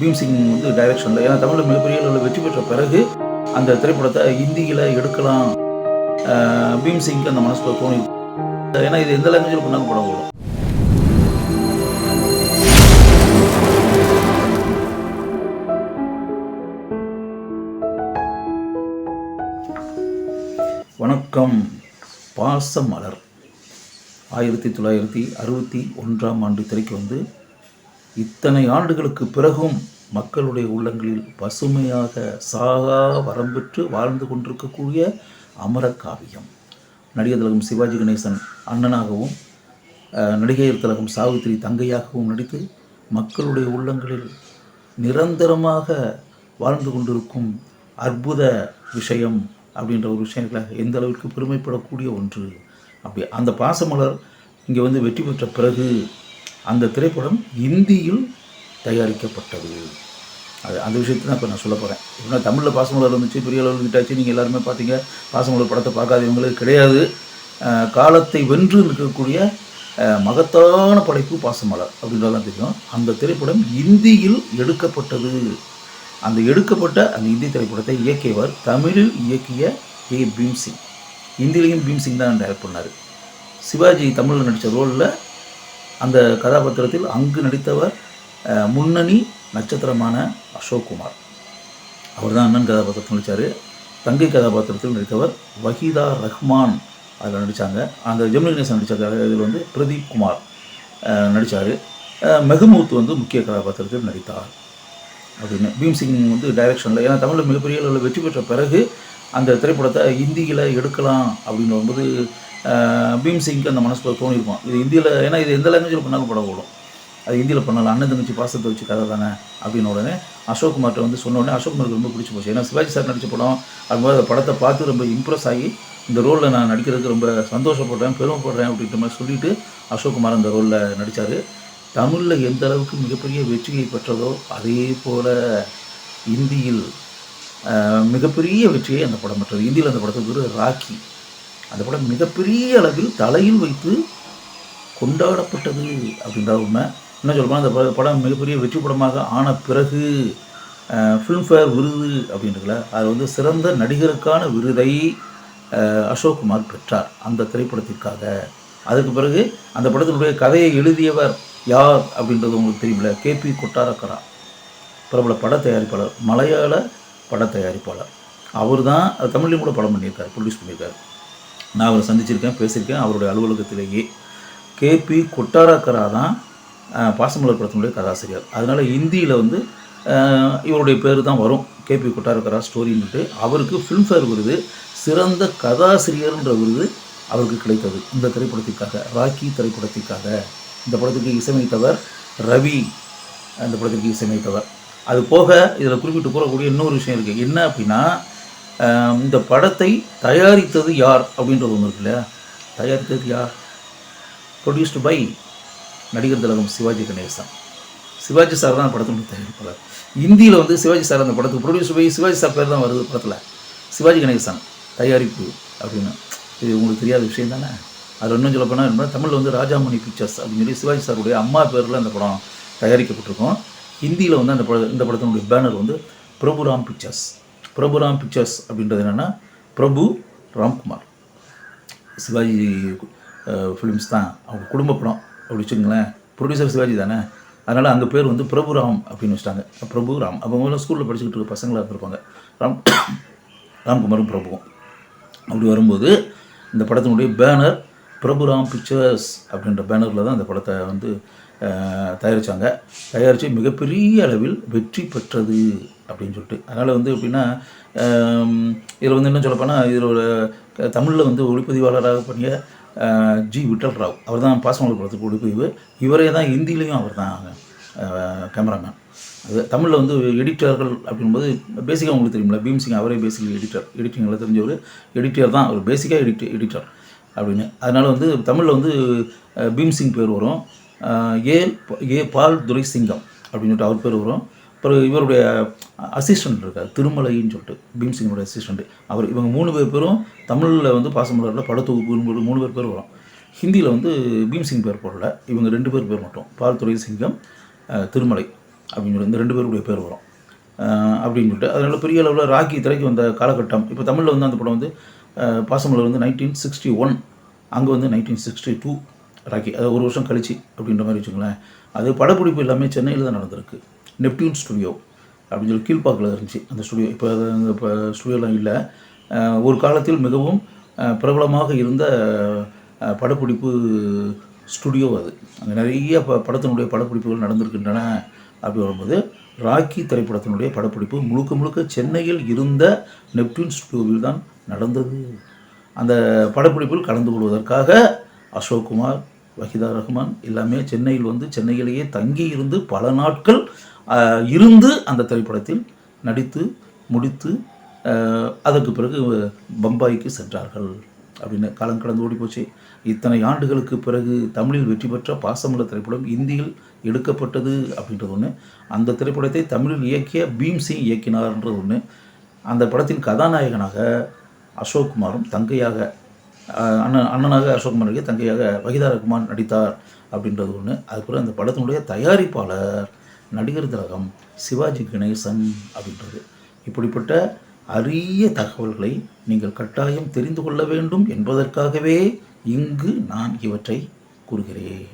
பீம்சிங் வந்து டைரக்ஷனில் ஏன்னா தமிழில் மிகப்பெரிய அளவில் வெற்றி பெற்ற பிறகு அந்த திரைப்படத்தை ஹிந்தியில் எடுக்கலாம். அஹ், பீம்சிங்க்கு அந்த மனசில் தோணி ஏன்னா இது எந்த லாங்குவேஜில் பண்ணாலும் படம் ஓடும். வணக்கம். பாசமலர். ஆயிரத்தி தொள்ளாயிரத்தி அறுபத்தி ஒன்றாம் ஆண்டு திரைக்கு வந்து இத்தனை ஆண்டுகளுக்கு பிறகும் மக்களுடைய உள்ளங்களில் பசுமையாக சாகா வரம்பெற்று வாழ்ந்து கொண்டிருக்கக்கூடிய அமர காவியம். நடிகர் திலகம் சிவாஜி கணேசன் அண்ணனாகவும் நடிகையர் திலகம் சாவித்திரி தங்கையாகவும் நடித்து மக்களுடைய உள்ளங்களில் நிரந்தரமாக வாழ்ந்து கொண்டிருக்கும் அற்புத விஷயம் அப்படின்ற ஒரு விஷயங்களாக எந்த அளவிற்கு பெருமைப்படக்கூடிய ஒன்று. அப்படி அந்த பாசமலர் இங்கே வந்து வெற்றி பெற்ற பிறகு அந்த திரைப்படம் இந்தியில் தயாரிக்கப்பட்டது. அது அந்த விஷயத்தை தான் இப்போ நான் சொல்ல போகிறேன் ஏன்னா தமிழில் பாசமலர் வந்துச்சு பெரிய அளவில் விட்டாச்சு நீங்கள் எல்லாருமே பார்த்தீங்க பாசமலர் படத்தை பார்க்காதவங்களுக்கு கிடையாது. காலத்தை வென்று நிற்கக்கூடிய மகத்தான படைப்பு பாசமலர் அப்படின்றதான் தெரியும். அந்த திரைப்படம் இந்தியில் எடுக்கப்பட்டது. அந்த எடுக்கப்பட்ட அந்த இந்தி திரைப்படத்தை இயக்கியவர் தமிழில் இயக்கிய ஏ. பீம்சிங். இந்தியிலையும் பீம்சிங் தான் டைரக்ட் பண்ணார். சிவாஜி தமிழில் நடித்த ரோலில் அந்த கதாபாத்திரத்தில் அங்கு நடித்தவர் முன்னணி நட்சத்திரமான அசோக் குமார் அவர் தான் அண்ணன் கதாபாத்திரத்தில் நடித்தார் தங்கை கதாபாத்திரத்தில் நடித்தவர் வஹீதா ரஹ்மான் அதில் நடித்தாங்க அந்த ஜெமினி கணேசன் நடித்த இதில் வந்து பிரதீப் குமார் நடித்தார் மெஹமூத் வந்து முக்கிய கதாபாத்திரத்தில் நடித்தார். அப்படின்னு. பீம்சிங் வந்து டைரக்ஷனில் ஏன்னா தமிழில் மிகப்பெரிய அளவில் வெற்றி பெற்ற பிறகு அந்த திரைப்படத்தை ஹிந்தியில் எடுக்கலாம் அப்படின்னு வரும்போது பீம்சிங்க்கு அந்த மனசுக்குள்ள தோணியிருக்கும் இது ஹிந்தியில் ஏன்னா இது எந்த லாங்குவேஜில் பண்ணாலும் படம் ஓடும். அது ஹிந்தியில் பண்ணலாம் அண்ணன் தங்கச்சி பாசத்தை வச்சு கதை தானே அப்படின்னு உடனே அசோக் குமார்கிட்ட வந்து சொன்ன உடனே அசோக் குமாருக்கு ரொம்ப பிடிச்சி போச்சு. ஏன்னா சிவாஜி சார் நடித்த படம் அதுமாதிரி அந்த படத்தை பார்த்து ரொம்ப இம்ப்ரெஸ் ஆகி இந்த ரோலில் நான் நடிக்கிறதுக்கு ரொம்ப சந்தோஷப்படுறேன் பெருமைப்படுறேன் அப்படின்ற மாதிரி சொல்லிட்டு அசோக் குமார் அந்த ரோலில் நடித்தார் தமிழில் எந்த அளவுக்கு மிகப்பெரிய வெற்றியை பெற்றதோ அதே போல் இந்தியில் மிகப்பெரிய வெற்றியை அந்த படம் பெற்றது. இந்தியில் அந்த படத்துக்கு பேர் ராக்கி. அந்த படம் மிகப்பெரிய அளவில் தலையில் வைத்து கொண்டாடப்பட்டது அப்படின்ற உண்மை. என்ன சொல்லப்போனால் அந்த படம் மிகப்பெரிய வெற்றி படமாக ஆன பிறகு ஃபிலிம்ஃபேர் விருது அப்படின்றதுல அது வந்து சிறந்த நடிகருக்கான விருதை அசோக் குமார் பெற்றார் அந்த திரைப்படத்திற்காக. அதுக்கு பிறகு அந்த படத்தினுடைய கதையை எழுதியவர் யார் அப்படின்றது உங்களுக்கு தெரியுமில்ல கேபி கொட்டாரக்கரா. பிரபல பட தயாரிப்பாளர் மலையாள பட தயாரிப்பாளர். அவர் தான் தமிழ்லையும் கூட படம் பண்ணியிருக்கார் ப்ரொடியூஸ் பண்ணியிருக்காரு. நான் அவரை சந்திச்சிருக்கேன் பேசியிருக்கேன். அவருடைய அலுவலகத்திலேயே கேபி கொட்டாரக்கரா தான் பாசமலர் படத்தினுடைய கதாசிரியர். அதனால் இந்தியில் வந்து இவருடைய பேர் தான் வரும். கேபி கொட்டாரக்கரா ஸ்டோரின்ட்டு அவருக்கு ஃபிலிம்ஃபேர் விருது சிறந்த கதாசிரியர்ன்ற விருது அவருக்கு கிடைத்தது. இந்த திரைப்படத்திற்காக ராக்கி திரைப்படத்திற்காக. இந்த படத்துக்கு இசையமைத்தவர் ரவி அந்த படத்திற்கு இசையமைத்தவர். அது போக இதில் குறிப்பிட்டு கூறக்கூடிய இன்னொரு விஷயம் இருக்குது என்ன அப்படின்னா இந்த படத்தை தயாரித்தது யார் அப்படின்றது ஒன்று இருக்கு இல்லையா? தயாரித்தது யார்? ப்ரொடியூஸ்டு பை நடிகர் திலகம் சிவாஜி கணேசன். சிவாஜி சார் தான் படத்தினுடைய தயாரிப்பாளர். இந்தியில் வந்து சிவாஜி சார் அந்த படத்துக்கு ப்ரொடியூஸ் பை சிவாஜி சார் பேர் தான் வருது படத்தில். சிவாஜி கணேசன் தயாரிப்பு அப்படின்னு. இது உங்களுக்கு தெரியாத விஷயம் தானே? அது இன்னும் சொல்ல போனால் தமிழில் வந்து ராஜாமணி பிக்சர்ஸ் அப்படின்னு சொல்லி சிவாஜி சாருடைய அம்மா பேரில் அந்த படம் தயாரிக்கப்பட்டிருக்கும். ஹிந்தியில் வந்து அந்த பட இந்த படத்தினுடைய பேனர் வந்து பிரபுராம் பிக்சர்ஸ் பிரபுராம் பிக்சர்ஸ் அப்படின்றது என்னென்னா பிரபு ராம்குமார். சிவாஜி ஃபிலிம்ஸ் தான். அவங்க குடும்ப படம் அப்படி வச்சுக்கோங்களேன். ப்ரொடியூசர் சிவாஜி தானே? அதனால் அந்த பேர் வந்து பிரபுராம் அப்படின்னு வச்சிட்டாங்க. பிரபு ராம். அவங்க ஸ்கூலில் படிச்சுக்கிட்டு இருக்க பசங்களாக இருப்பாங்க ராம் ராம்குமாரும் பிரபுவும். அப்படி வரும்போது இந்த படத்தினுடைய பேனர் பிரபுராம் பிக்சர்ஸ் அப்படின்ற பேனரில் தான் இந்த படத்தை வந்து தயாரித்தாங்க தயாரித்து மிகப்பெரிய அளவில் வெற்றி பெற்றது அப்படின்னு சொல்லிட்டு. அதனால் வந்து எப்படின்னா இதில் வந்து என்ன சொல்லப்போனால் இதில் ஒரு தமிழில் வந்து ஒளிப்பதிவாளராக பண்ணிய ஜி விட்டல் ராவ். அவர் தான் பாசமலர் படத்துக்கு ஒளிப்பதிவு. இவரே தான் ஹிந்திலையும் அவர் தான் கேமராமேன். அது தமிழில் வந்து எடிட்டர்கள் அப்படின்போது பேசிக்காக உங்களுக்கு தெரியுமில்ல பீம்சிங் அவரே பேசிக் எடிட்டர் எடிட்டிங்கில் தெரிஞ்சவர். எடிட்டர் தான் அவர் பேசிக்காக எடிட் எடிட்டர் அப்படின்னு. அதனால் வந்து தமிழில் வந்து பீம்சிங் பேர் வரும். ஏ ஏ பால் துரைசிங்கம் அப்படின்னு சொல்லிட்டு அவர் பேர் வரும். அப்புறம் இவருடைய அசிஸ்டன்ட் இருக்கார் திருமலைன்னு சொல்லிட்டு பீம்சிங்கனுடைய அசிஸ்டண்ட் அவர் இவங்க மூணு பேர் பேரும் தமிழில் வந்து பாசமலரில் படத்தொகுப்பு மூணு பேர் பேர் வரும். ஹிந்தியில் வந்து பீம்சிங் பேர் போடல இவங்க ரெண்டு பேர் பேர் மட்டும். பால் துரை சிங்கம் திருமலை அப்படின்னு சொல்லி இந்த ரெண்டு பேருடைய பேர் வரும். அப்படின்னு சொல்லிட்டு அதனால் பெரிய அளவில் ராக்கி திரைக்கு வந்த காலகட்டம். இப்போ தமிழில் வந்து அந்த படம் வந்து பாசமலர் வந்து நைன்டீன் சிக்ஸ்டி ஒன் அங்கே வந்து நைன்டீன் சிக்ஸ்டி டூ ராக்கி அது ஒரு வருஷம் கழிச்சு அப்படின்ற மாதிரி வச்சுக்கோங்களேன். அது படப்பிடிப்பு எல்லாமே சென்னையில் தான் நடந்திருக்கு. நெப்டியூன் ஸ்டுடியோ அப்படின்னு சொல்லி கீழ்பாக்கில் இருந்துச்சு அந்த ஸ்டுடியோ. இப்போ அது இப்போ ஸ்டுடியோலாம் இல்லை. ஒரு காலத்தில் மிகவும் பிரபலமாக இருந்த படப்பிடிப்பு ஸ்டுடியோ அது. அங்கே நிறைய ப படத்தினுடைய படப்பிடிப்புகள் நடந்திருக்கின்றன அப்படி வரும்போது ராக்கி திரைப்படத்தினுடைய படப்பிடிப்பு முழுக்க முழுக்க சென்னையில் இருந்த நெப்டியூன் ஸ்டுடியோவில் தான் நடந்தது. அந்த படப்பிடிப்பில் கலந்து கொள்வதற்காக அசோக்குமார் வஹிதா ரஹ்மான் எல்லாமே சென்னையில் வந்து சென்னையிலேயே தங்கி இருந்து பல நாட்கள் இருந்து அந்த திரைப்படத்தில் நடித்து முடித்து அதற்கு பிறகு பம்பாய்க்கு சென்றார்கள். அப்படின்னு காலம் கடந்து ஓடி போச்சு இத்தனை ஆண்டுகளுக்கு பிறகு தமிழில் வெற்றி பெற்ற பாசமுள்ள திரைப்படம் இந்தியில் எடுக்கப்பட்டது அப்படின்றது ஒன்று அந்த திரைப்படத்தை தமிழில் இயக்கிய பீம்சிங் இயக்கினார்ன்றது ஒன்று அந்த படத்தின் கதாநாயகனாக அசோக்குமாரும் தங்கையாக அண்ணன் அண்ணனாக அசோக்குமாருக்கு தங்கையாக வகிதாரகுமார் நடித்தார் அப்படின்றது ஒன்று அதுக்கப்புறம் அந்த படத்தினுடைய தயாரிப்பாளர் நடிகர் திலகம் சிவாஜி கணேசன் அப்படின்றது. இப்படிப்பட்ட அரிய தகவல்களை நீங்கள் கட்டாயம் தெரிந்து கொள்ள வேண்டும் என்பதற்காகவே இங்கு நான் இவற்றை கூறுகிறேன்.